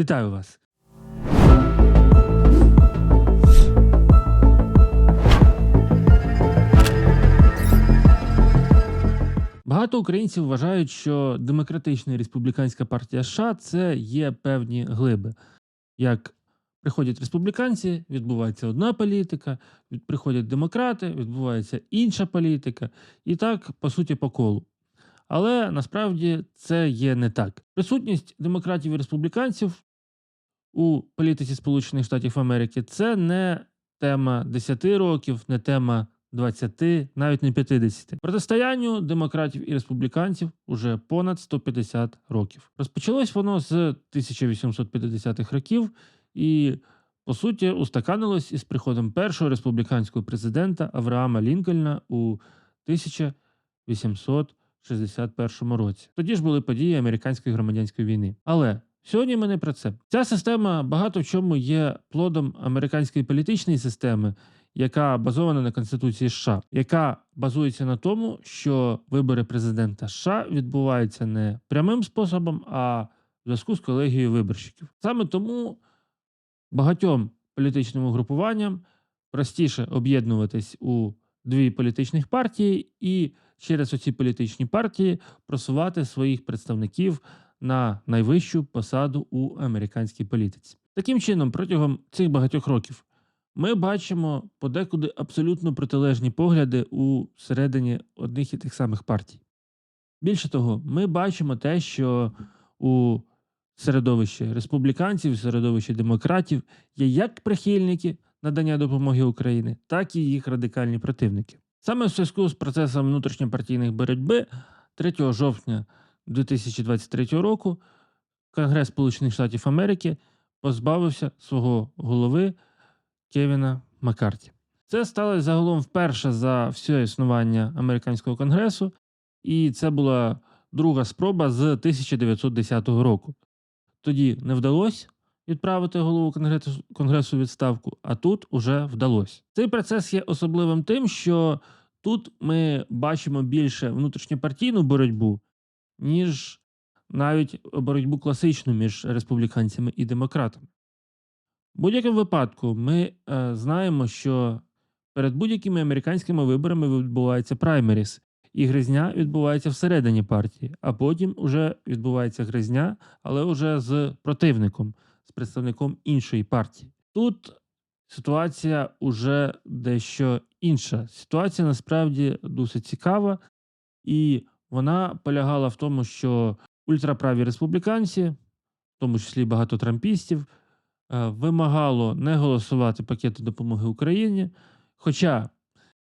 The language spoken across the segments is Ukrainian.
Вітаю вас. Багато українців вважають, що демократична і республіканська партія США це є певні глиби. Як приходять республіканці, відбувається одна політика, приходять демократи, відбувається інша політика, і так, по суті, по колу. Але насправді це є не так. Присутність демократів і республіканців у політиці Сполучених Штатів Америки це не тема 10 років, не тема 20, навіть не 50. Протистоянню демократів і республіканців уже понад 150 років. Розпочалось воно з 1850-х років і, по суті, устаканилось із приходом першого республіканського президента Авраама Лінкольна у 1861 році. Тоді ж були події американської громадянської війни. Але сьогодні ми не про це. Ця система багато в чому є плодом американської політичної системи, яка базована на Конституції США, яка базується на тому, що вибори президента США відбуваються не прямим способом, а в зв'язку з колегією виборщиків. Саме тому багатьом політичним угрупуванням простіше об'єднуватись у дві політичних партії і через оці політичні партії просувати своїх представників на найвищу посаду у американській політиці. Таким чином, протягом цих багатьох років ми бачимо подекуди абсолютно протилежні погляди у середині одних і тих самих партій. Більше того, ми бачимо те, що у середовищі республіканців, середовищі демократів є як прихильники надання допомоги Україні, так і їх радикальні противники. Саме в зв'язку з процесом внутрішньопартійних боротьби 3 жовтня 2023 року Конгрес Сполучених Штатів Америки позбавився свого голови Кевіна Маккарті. Це сталося загалом вперше за все існування американського конгресу, і це була друга спроба з 1910 року. Тоді не вдалося відправити голову конгресу відставку, а тут уже вдалося. Цей процес є особливим тим, що тут ми бачимо більше внутрішньопартійну боротьбу, ніж навіть боротьбу класичну між республіканцями і демократами. В будь-якому випадку ми е, знаємо, що перед будь-якими американськими виборами відбувається праймеріс, і гризня відбувається всередині партії, а потім вже відбувається гризня, але вже з противником, з представником іншої партії. Тут ситуація уже дещо інша. Ситуація насправді досить цікава, і вона полягала в тому, що ультраправі республіканці, в тому числі багато трампістів, е, вимагало не голосувати пакети допомоги Україні. Хоча,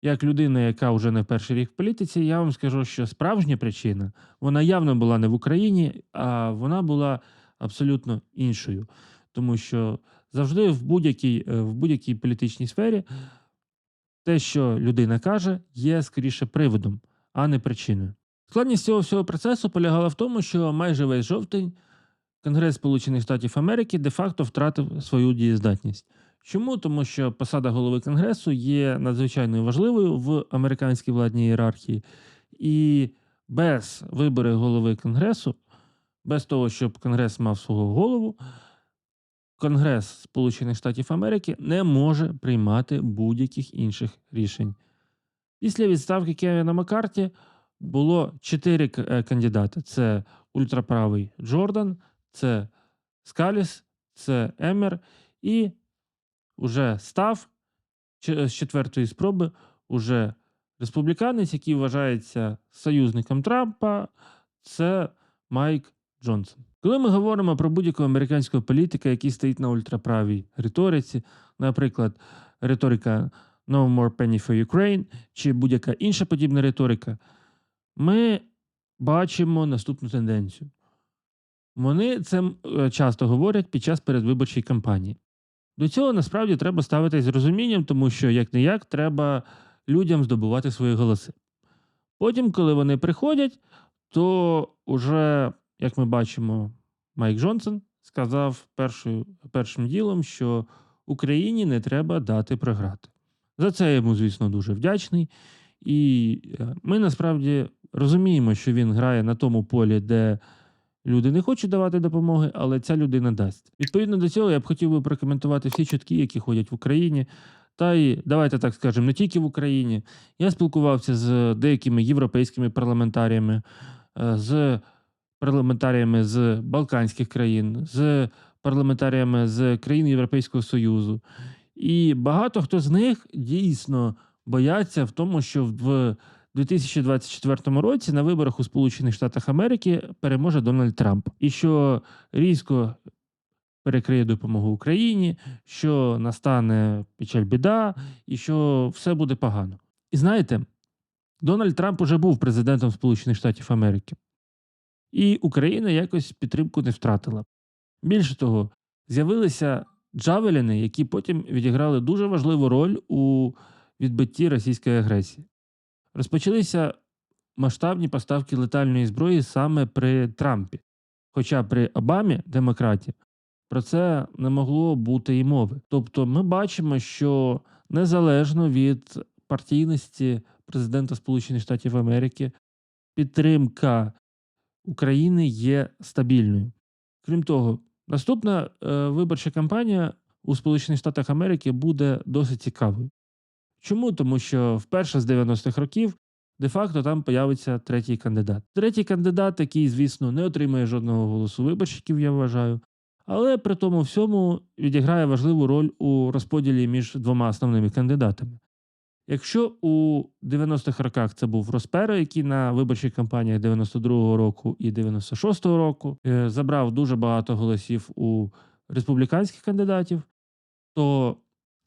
як людина, яка вже не перший рік в політиці, я вам скажу, що справжня причина вона явно була не в Україні, а вона була абсолютно іншою. Тому що завжди в будь-якій, е, в будь-якій політичній сфері те, що людина каже, є скоріше приводом, а не причиною. Складність цього всього процесу полягала в тому, що майже весь жовтень Конгрес Сполучених Штатів Америки де-факто втратив свою дієздатність. Чому? Тому що посада голови Конгресу є надзвичайно важливою в американській владній ієрархії, і без вибору голови Конгресу, без того, щоб Конгрес мав свого голову, Конгрес Сполучених Штатів Америки не може приймати будь-яких інших рішень. Після відставки Кевіна Маккарті було чотири е, кандидати: це ультраправий Джордан, це Скаліс, це Емер, і уже став з четвертої спроби уже республіканець, який вважається союзником Трампа, це Майк Джонсон. Коли ми говоримо про будь-якого американського політика, який стоїть на ультраправій риториці, наприклад, риторика No More Penny for Ukraine чи будь-яка інша подібна риторика, ми бачимо наступну тенденцію. Вони це е, часто говорять під час передвиборчої кампанії. До цього насправді треба ставитись з розумінням, тому що як не як треба людям здобувати свої голоси. Потім, коли вони приходять, то уже, як ми бачимо, Майк Джонсон сказав першою, першим ділом, що Україні не треба дати програти. За це я йому, звісно, дуже вдячний. І е, ми насправді розуміємо, що він грає на тому полі, де люди не хочуть давати допомоги, але ця людина дасть. Відповідно до цього, я б хотів би прокоментувати всі чутки, які ходять в Україні. Та й давайте так скажемо, не тільки в Україні. Я спілкувався з деякими європейськими парламентаріями, е, з парламентаріями з Балканських країн, з парламентаріями з країн Європейського Союзу. І багато хто з них дійсно бояться в тому, що в 2024 році на виборах у Сполучених Штатах Америки переможе Дональд Трамп, і що різко перекриє допомогу Україні, що настане печаль біда, і що все буде погано. І знаєте, Дональд Трамп уже був президентом Сполучених Штатів Америки, і Україна якось підтримку не втратила. Більше того, з'явилися джавеліни, які потім відіграли дуже важливу роль у відбитті російської агресії. Розпочалися масштабні поставки летальної зброї саме при Трампі. Хоча при Обамі, демократі, про це не могло бути і мови. Тобто ми бачимо, що незалежно від партійності президента Сполучених Штатів Америки, підтримка України є стабільною. Крім того, наступна е, виборча кампанія у Сполучених Штатах Америки буде досить цікавою. Чому? Тому що вперше з 90-х років де-факто там появиться третій кандидат. Третій кандидат, який, звісно, не отримає жодного голосу виборщиків, я вважаю, але при тому всьому відіграє важливу роль у розподілі між двома основними кандидатами. Якщо у 90-х роках це був Росперо, який на виборчих кампаніях 92-го року і 96-го року е, забрав дуже багато голосів у республіканських кандидатів, то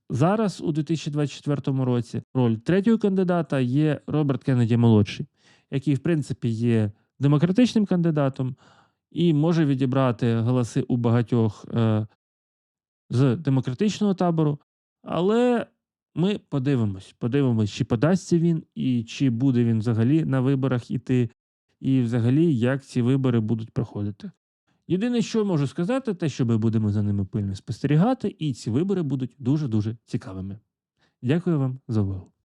зараз, у 2024 році, роль третього кандидата є Роберт Кеннеді молодший, який, в принципі, є демократичним кандидатом і може відібрати голоси у багатьох е, з демократичного табору, але ми подивимось, подивимось, чи подасться він, і чи буде він взагалі на виборах іти, і взагалі як ці вибори будуть проходити. Єдине, що можу сказати, те, що ми будемо за ними пильно спостерігати, і ці вибори будуть дуже-дуже цікавими. Дякую вам за увагу.